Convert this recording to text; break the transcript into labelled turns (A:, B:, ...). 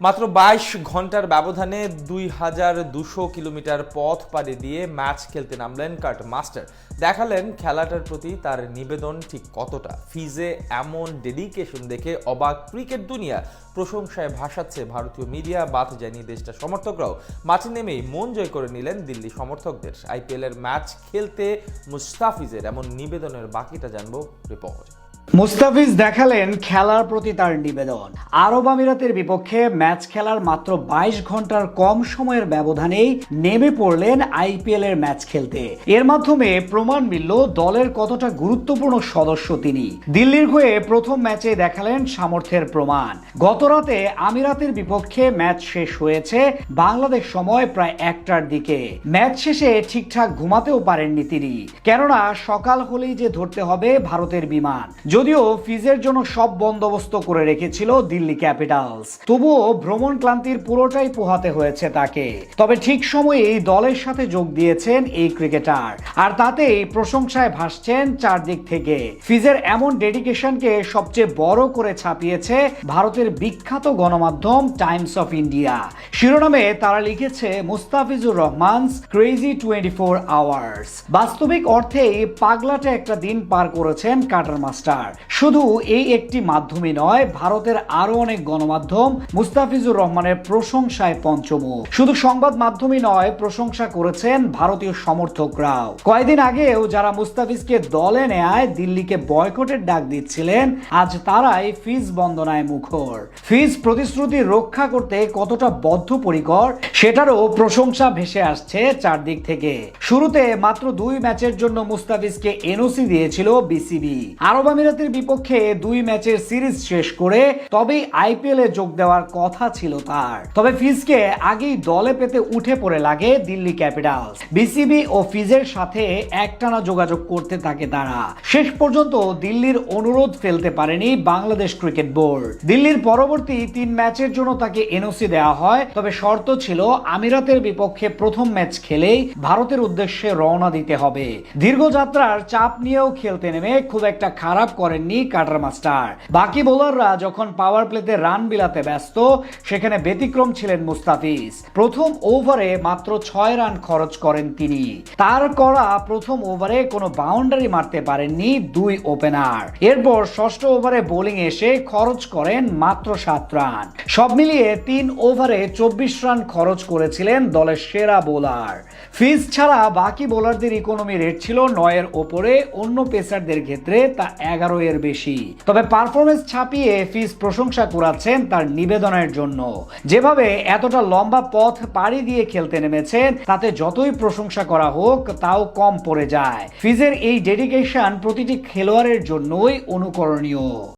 A: মাত্র বাইশ ঘণ্টার ব্যবধানে দুই হাজার দুশো কিলোমিটার পথ পাড়ি দিয়ে ম্যাচ খেলতে নামলেন কার্ট মাস্টার দেখালেন খেলাটার প্রতি তার নিবেদন ঠিক কতটা। ফিজে এমন ডেডিকেশন দেখে অবাক ক্রিকেট দুনিয়া। প্রশংসায় ভাসাচ্ছে ভারতীয় মিডিয়া, বাদ জানিয়ে দেশটা সমর্থকরাও। মাঠে নেমেই মন জয় করে নিলেন দিল্লি সমর্থকদের। আইপিএলের ম্যাচ খেলতে মুস্তাফিজের এমন নিবেদনের বাকিটা জানব রিপোর্ট।
B: মুস্তাফিজ দেখালেন খেলার প্রতি তার নিবেদন। আরব আমিরাতের বিপক্ষে ম্যাচ খেলার মাত্র বাইশ ঘণ্টার কম সময়ের ব্যবধানেই নেমে পড়লেন আইপিএল এর ম্যাচ খেলতে। এর মাধ্যমে প্রমাণ মিলল দলের কতটা গুরুত্বপূর্ণ সদস্য তিনি। দিল্লির হয়ে প্রথম ম্যাচে দেখালেন সামর্থ্যের প্রমাণ। গত রাতে আমিরাতের বিপক্ষে ম্যাচ শেষ হয়েছে বাংলাদেশ সময় প্রায় একটার দিকে। ম্যাচ শেষে ঠিকঠাক ঘুমাতেও পারেননি তিনি। কেননা সকাল হলেই যে ধরতে হবে ভারতের বিমান। যদিও ফিজের জন্য সব বন্দোবস্ত করে রেখেছিল দিল্লি ক্যাপিটালস। তবুও ভ্রমণ ক্লান্তির পুরোটাই পোহাতে হয়েছে তাকে। তবে ঠিক সময়েই দলের সাথে যোগ দিয়েছেন এই ক্রিকেটার। আর তাতেই প্রশংসায় ভাসছেন চারদিক থেকে। ফিজের এমন ডেডিকেশনকে সবচেয়ে বড় করে ছাপিয়েছে ভারতের বিখ্যাত গণমাধ্যম টাইমস অফ ইন্ডিয়া। শিরোনামে তারা লিখেছে, Mustafizur Rahman's crazy twenty four hours. বাস্তবিক অর্থেই পাগলাটে একটা দিন পার করেছেন কাটার মাস্টার। শুধু এই একটি মাধ্যমই নয়, ভারতের আরও অনেক গণমাধ্যম মুস্তাফিজুর রহমানের প্রশংসায় পঞ্চমুখ। শুধু সংবাদ মাধ্যমই নয়, প্রশংসা করেছেন ভারতীয় সমর্থকরাও। কয়েকদিন আগেও যারা মুস্তাফিজকে দলে নেয়, দিল্লিকে বয়কটের ডাক দিচ্ছিলেন, আজ তারাই ফিজ বন্দনায় মুখর। ফিজ প্রতিশ্রুতি রক্ষা করতে কতটা বদ্ধপরিকর, সেটারও প্রশংসা ভেসে আসছে চারদিক থেকে। শুরুতে মাত্র দুই ম্যাচের জন্য মুস্তাফিজকে এনওসি দিয়েছিল বিসিবি। আরব আমিরাতের বিপক্ষে দুই ম্যাচের সিরিজ শেষ করে তবেই আইপিএল এ যোগ দেওয়ার কথা ছিল তার। তবে ফিজকে আগেই দলে পেতে উঠে পড়ে লাগে দিল্লি ক্যাপিটালস। বিসিবি ও ফিজের সাথে একটানা যোগাযোগ করতে থাকে তারা। শেষ পর্যন্ত দিল্লির অনুরোধ ফেলতে পারেনি বাংলাদেশ ক্রিকেট বোর্ড। দিল্লির পরবর্তী তিন ম্যাচের জন্য তাকে এনওসি দেওয়া হয়, তবে শর্ত ছিল আমিরাতের বিপক্ষে প্রথম ম্যাচ খেলেই ভারতের উদ্দেশ্যে রওনা দিতে হবে। দীর্ঘ যাত্রার চাপ নিয়েও খেলতে নেমে খুব একটা খারাপ করেননি কাটার মাস্টার। বাকি বোলাররা যখন পাওয়ার প্লেতে রান বিলাতে ব্যস্ত, সেখানে ব্যতিক্রম ছিলেন মুস্তাফিজ। প্রথম ওভারে মাত্র ছয় রান খরচ করেন তিনি। তার করা প্রথম ওভারে কোনো বাউন্ডারি মারতে পারেননি দুই ওপেনার এরপর ষষ্ঠ ওভারে বোলিং এসে খরচ করেন মাত্র সাত রান সব মিলিয়ে তিন ওভারে চব্বিশ রান খরচ করেছিলেন দলের সেরা বোলার ফিজ ছাড়া বাকি বোলারদের ইকোনমি রেট ছিল নয়ের ওপরে, অন্য পেসারদের ক্ষেত্রে তা এগারো এর বেশি। তবে পারফরমেন্স ছাপিয়ে ফিজ প্রশংসা কুড়াচ্ছেন তার নিবেদনের জন্য। যেভাবে এতটা লম্বা পথ পাড়ি দিয়ে খেলতে নেমেছেন, তাতে যতই প্রশংসা করা হোক, তাও কম পড়ে যায়। ফিজের এই ডেডিকেশন প্রতিটি খেলোয়াড়ের জন্যই অনুকরণীয়।